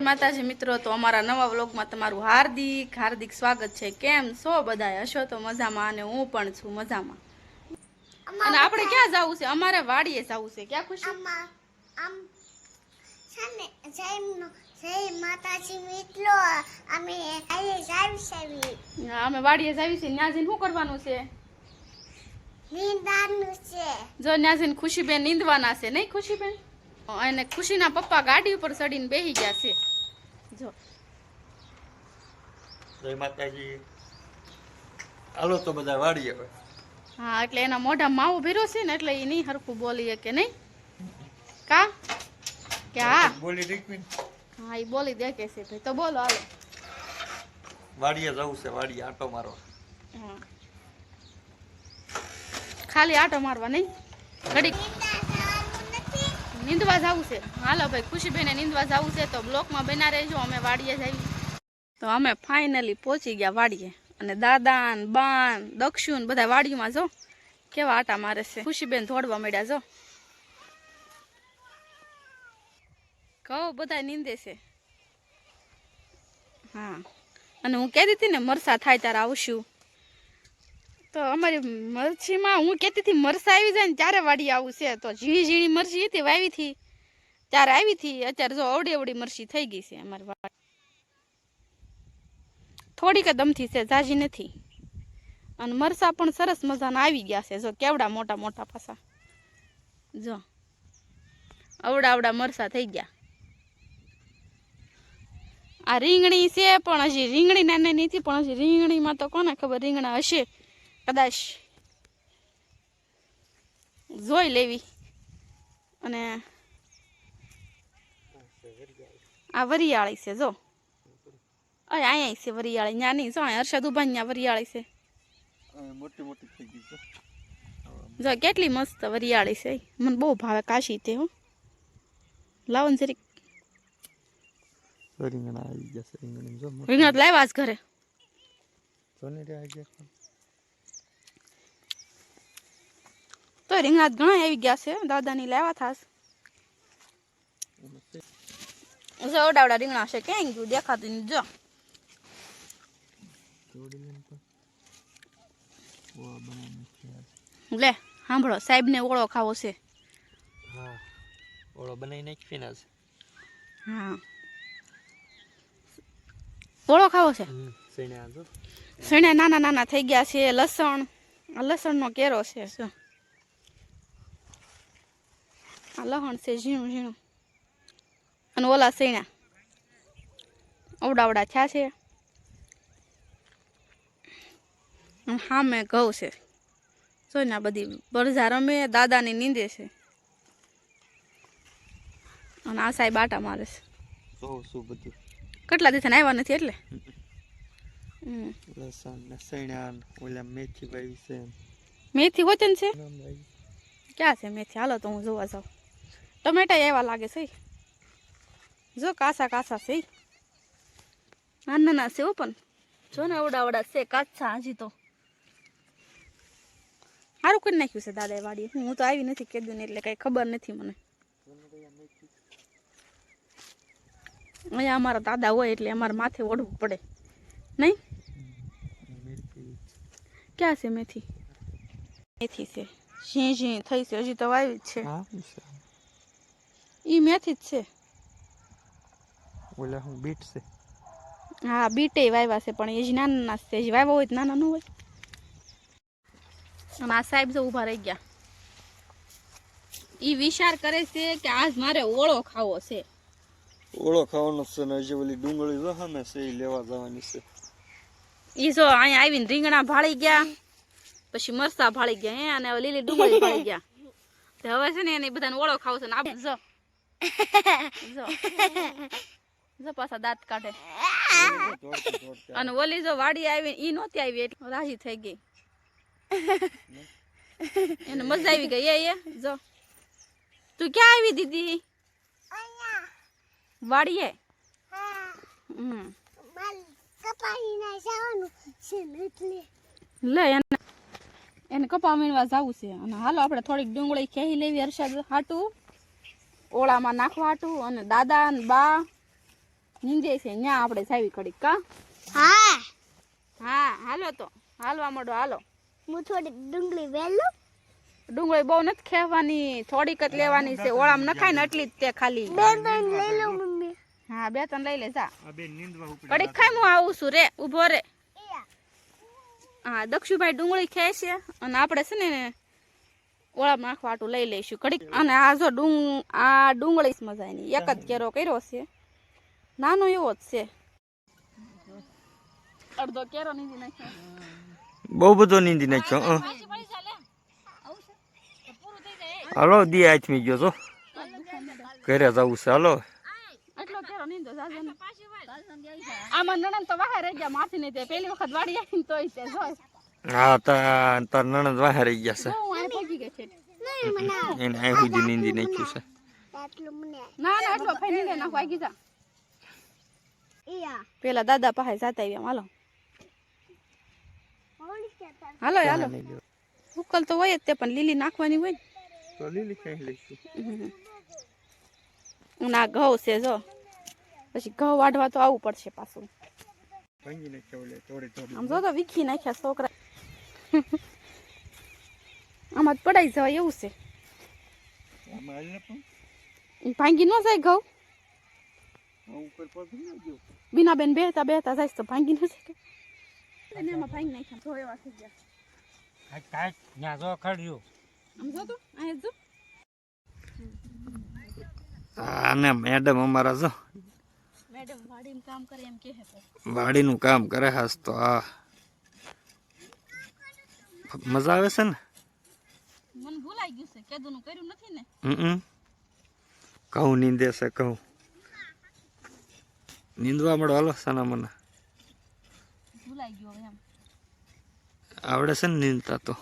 માતાજી મિત્રો તો અમારા નવા વ્લોગમાં તમારું હાર્દિક હાર્દિક સ્વાગત છે. કેમ છો બધા હશો તો મજામાં અને હું પણ છું મજામાં. અને આપણે ક્યાં જવું છે? અમારે વાડીએ જવું છે. ક્યાં ખુશી? આમાં અમે આજે જાવી સાવી હા, અમે વાડીએ જાવી છે. ત્યાં શું કરવાનું છે? જો ત્યાં ખુશીબેન નીંદવાના છે નહીં ખુશીબેન? અને ખુશીના પપ્પા ગાડી ઉપર ચડીને બેસી ગયા છે. જો. જય માતાજી હાલો તો બધા વાડીએ હવે. હા એટલે એના મોઢા માવો ભીરો છે ને એટલે એ નહીં હરખું બોલીએ કે નહીં? કા? કે હા? બોલી દીકવી હા એ બોલી દે કે છે ભાઈ. તો બોલો હાલો. વાડીએ જવું છે વાડીએ આટો મારો હા. ખાલી આટો મારવા નહીં? ઘડીક. નીંદવા જવું છે. હાલો ભાઈ, ખુશીબેને નિંદવા જવું છે તો બ્લોકમાં બના રહેજો, અમે વાડીએ જઈએ તો અમે ફાઇનલી પહોંચી ગયા વાડીએ. અને દાદા બાન બા ને દક્ષુ ને બધા વાડીમાં જો. કેવા આટા મારે છે. ખુશીબેન ધોડવા મળ્યા જો. કહો બધા નીંદે છે. હા. અને હું કહેતી હતી ને, મરસા થાય ત્યારે આવશું. તો અમારી મરચીમાં હું કહેતી હતી, મરસા આવી જાય ને ત્યારે વાડી આવું છે. તો ઝીણી ઝીણી મરચી હતી, વાવી હતી. ત્યારે આવી હતી. અત્યારે જો અવડી અવડી મરચી થઈ ગઈ છે અમારી વાડી. થોડીક દમથી છે, ઝાઝી નથી. અને મરસા પણ સરસ મજાના આવી ગયા છે. જો કેવડા મોટા મોટા પાસા. જો. અવડા અવડા મરસા થઈ ગયા. આ રીંગણી છે, પણ હજી રીંગણી નાની નથી પણ હજી રીંગણીમાં તો કોને ખબર, રીંગણા હશે. કદાચ જોઈ લેવી. અને આ વરિયાળી છે જો. અય અહીંયા છે વરિયાળી નાની જો અહીંયા હર્ષદ ઊભા ત્યાં વરિયાળી છે. મોટી મોટી થઈ ગઈ છે. જો કેટલી મસ્ત વરિયાળી છે. મને બહુ ભાવે કાશી તે હો. લાવો ને જરીક. રીંગણ આવી ગયા છે રીંગણ જો લાવ્યા જ ઘરે. સોની આવી ગયા તો રીંગણા ઘણા આવી ગયા છે. દાદાની લેવા થાસ ઓડાવડા રીંગણા છે. ક્યાં ગયું? દેખાતું નહીં જો. લે સાંભળો સાહેબને ઓળો ખાવો છે. હા. ઓળો બનાવી નાખી ને હા. ઓળો ખાવો છે? સણે નાના નાના થઈ ગયા છે. લસણ લસણનો કેરો છે. શું આ લહણ છે ઝીણું ઝીણું અને ઓલા સૈણા અવડાવડા થયા છે સામે ઘઉં છે જોઈને આ બધી બરજા રમે દાદાની નીંદે છે અને આ સાહેબ આટા મારે છે જો કેટલા દિવસે આવ્યા નથી એટલે ને ને મેથી વચન છે ક્યાં છે મેથી હાલો તો હું જોવા જાઉં ટમેટા એવા લાગે છે. જો કાસા કાસા છે. નાના નાના છે પણ. જો ને અવડા અવડા છે, કાચા હજી તો. સારું કરી નાખ્યું છે દાદા વાડીએ. હું તો આવી નથી કીધું ને એટલે કઈ ખબર નથી મને. અહીંયા અમારા દાદા હોય એટલે અમારે માથે ઓઢવું પડે. નહીં? ક્યાં છે મેથી? મેથી છે. ઝી ઝી થઈ છે. હજી તો વાવી જ છે. ઈ મેથી જ છે. ઓલા હું બીટ છે. હા બીટે વાવ્યા છે પણ એ જ નાના નાના છે. જે વાવ્યા હોય નાના નું હોય. અને આ સાહેબ જો ઊભા રહી ગયા. ઈ વિચાર કરે છે કે આજ મારે ઓળો ખાવો છે. ઓળો ખાવાનો છે ને હજી ઓલી ડુંગળી જો સામે છે એ લેવા જવાની છે. ઈ જો અહીંયા આવીને રીંગણા ભાળી ગયા પછી મરસા ભાળી ગયા હે અને લીલી ડુંગળી ભાળી ગયા. હવે છે ને એને બધાને ઓળો ખાવો છે ને આપણે જો. જો. જો પાછા દાંત કાઢે. અને ઓલી જો વાડી આવી ઈ નહોતી આવી એટલે રાજી થઈ ગઈ. એને મજા આવી ગઈ. એ એ જો. તું ક્યાં આવી દીદી વાડીએ? હમ. લે એને એને કપા મીણવા જવું છે. અને હાલો આપણે થોડીક ડુંગળી ખેહી લેવી હર્ષદ હાટું. ઓળામાં નાખવા અને દાદા અને બા નીંજે છે. ન્યા આપણે સાવી કડીક કા હા. હા હાલો તો. હાલવા માંડો હાલો. હું થોડી ડુંગળી વેલું. ડુંગળી બહુ નથી ખેવાની થોડીક જ લેવાની છે. ઓળામ નખાય ને એટલી જ તે ખાલી. બે ત્રણ લઈ લો મમ્મી. હા બે ત્રણ લઈ લે જા. આ બેન નીંદવા ઉપડે કડીક ખાઈ હું આવું છું રે ઊભો રે. હા દક્ષુભાઈ ડુંગળી ખાય છે અને આપણે છે ને ઓળામાં નાખવા આટું લઈ લઈશું. કડીક અને આ જો ડુંગ આ ડુંગળી મજાની. એક જ કેરો કર્યો છે. નાનો એવો જ છે. અડધો કેરો નીંદી નાખ્યો. બહુ બધો નીંદી નાખ્યો હાલો દી આથમી ગયો છો. ઘરે જવું છે હાલો. આમાં નણંદ તો બહાર રહી ગયા માસી નહીં તે પેલી વખત વાડી આવીને તોય તે જોય. હા તાર તાર નણંદ વાહે રહી ગયા છે. હું અહીં પહોંચી ગઈ છે. નહીં મને એને અહીં સુધી નીંદી નાખ્યું છે. ના ના એટલો ફાઈ નીંદે નાખવા ગઈ જા. પેલા દાદા પાસે જાતા આવ્યા હાલો. હાલો હાલો. ઉકલ તો હોય જ તે પણ લીલી નાખવાની હોય ને. તો લીલી લઈશું? હમ. ઘઉં છે જો. પછી ઘઉં વાઢવા તો આવવું પડશે પાછું. આમ જો તો વીખી નાખ્યા છોકરા આમાં જ પડાઈ જવાય એવું છે. ભાંગી ન જાય ઘઉં. બીના બેન બેહતા બેહતા જાય તો ભાંગી ન જાય એને એમાં ભાંગી નાખ્યા જો એવા થઈ ગયા. ત્યાં જો ખડ્યું. આમ જો તો અહીંયા જો. આને મેડમ અમારા જો. મેડમ વાડીમાં કામ કરે એમ કહે વાડીનું કામ કરે હાસ તો આ. મજા આવે છે ને? મને ભૂલાઈ ગયું છે કેદુનું કર્યું નથી ને? હમ ઘઉં નીંદે છે ઘઉં નીંદવા મળો હાલો સના મને. ભૂલાઈ ગયો એમ. આવડે છે ને નીંદતા તો?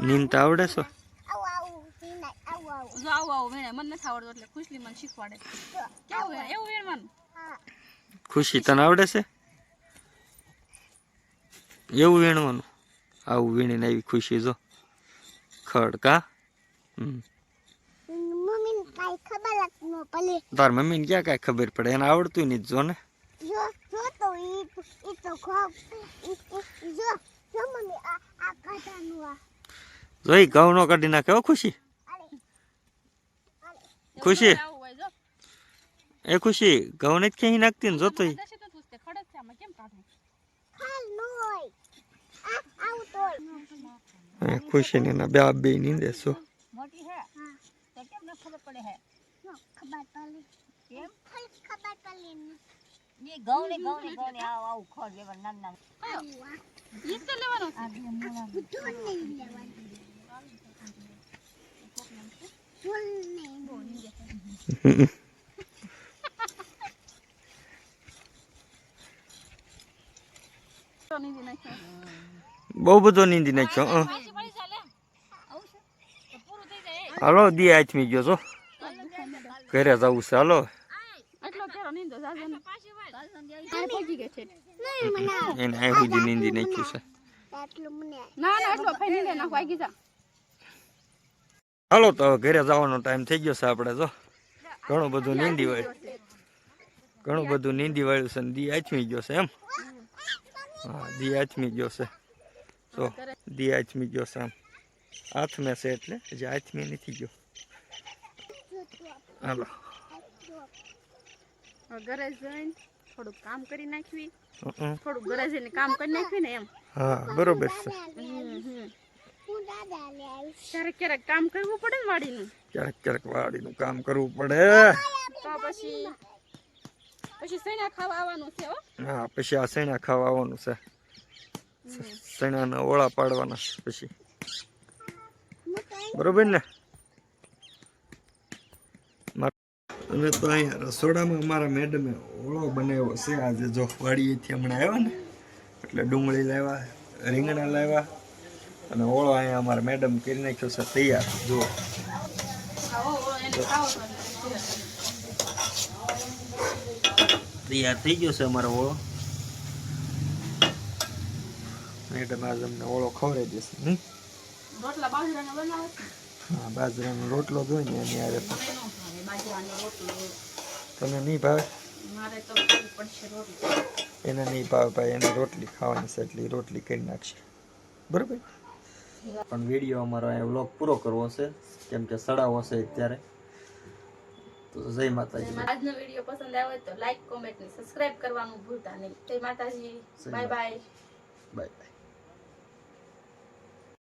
નીંદતા આવડે છો? આવું આવું પીનાય આવું આવું. જો આવો આવું વેણે મને નથી આવડતું એટલે ખુશલી મને શીખવાડે. કેવું વેણે એવું વેણવાનું હા. ખુશી તને આવડે છે? એવું વીણવાનું? આવું વીણીને આવી ખુશી જો. ખડકા. તાર મમ્મી ક્યાં કઈ ખબર પડે? એને આવડતું નહીં જો ને. જો જો તો ઈ ઈ તો ખોબ ઈ- ઈ- જો જો મમ્મી આ આ કાઢાનું આ. જોઈ ઘઉં નો કાઢી નાખે હો ખુશી. ખુશી? આવું હોય જો. એ ખુશી ઘઉં ને જ ક્યાંય નાખતી ને જોતો દશે તો પૂછતે ખડે જ છે આમાં કેમ કાઢું ખાલ ન હોય આ આવું તો હોય એ ખુશી ને બે બે ની છો મોટી હે? તો કેમ ન ખબર પડે હે? ખબર પડે કેમ? ખાલી ખબર પડે ને ને ઘઉં ને આવું આવું ખોર લેવા નાના નાના. ઈ તો લેવાનો આ બધું નહીં લેવાનું ફૂલ નહીં તો નહીં. બહુ બધો નીંદી નાખ્યો હાલો, દી આચમી ગયો છો. ઘરે જવું છે, હાલો. એને આ સુધી નીંદી નાખ્યું છે. હાલો, તો ઘરે જવાનો ટાઈમ થઈ ગયો છે આપણે, જો. ઘણું બધું નીંદી વાળ્યું ઘણું બધું નીંદી વાળ્યું છે દી આચમી ગયો છે, એમ? હા, દી આચમી ગયો છે. તો દી આથમી ગયો સામ. હાથમે છે એટલે જે આચમી નથી ગયો. હાલો. ઘરે જઈને થોડુંક કામ કરી નાખવી. હં. ઘરે જઈને કામ કરી નાખવી ને એમ. હા બરોબર છે. હમ, હમ. હું દાદા લે આવીશ ક્યારેક ક્યારેક કામ કરવું પડે વાડીનું. ક્યારેક ક્યારેક વાડીનું કામ કરવું પડે. તો પછી પછી સૈના ખાવા આવવાનું છે હા? પછી આ સૈણા ખાવા આવવાનું છે? સૈણાના ઓળા પાડવાના પછી. બરોબર ને? અને તો અહીંયા રસોડામાં અમારા મેડમે ઓળો બનાવ્યો છે. આજે જો વાડીએથી હમણાં આવ્યા ને, એટલે ડુંગળી લાવ્યા, રીંગણા લાવ્યા અને ઓળો અહીંયા અમારા મેડમ કરી નાખ્યો છે તૈયાર. જો તૈયાર થઈ ગયો છે અમારો ઓળો. મેડમ આજે તમને ઓળો ખવડાવી દેશે નહીં રોટલા બાજરાના બનાવે. હા બાજરાનો રોટલો એની આરે મને ન બાજરાનો રોટલો તને નહીં ભાવે? મારે તો કરવી પડશે રોટલી. એને નહીં ભાવે ભાઈ એને રોટલી ખાવાની છે એટલે રોટલી કરી નાખશે. બરોબર? પણ વીડિયો અમારો અહીંયા વ્લોગ પૂરો કરવો છે કેમ કે સડાવો છે અત્યારે. તો જય માતાજી. આજનો વીડિયો પસંદ આવ્યો હોય તો લાઈક કોમેન્ટ ને સબસ્ક્રાઇબ કરવાનું ભૂલતા નહીં. જય માતાજી. Bye bye bye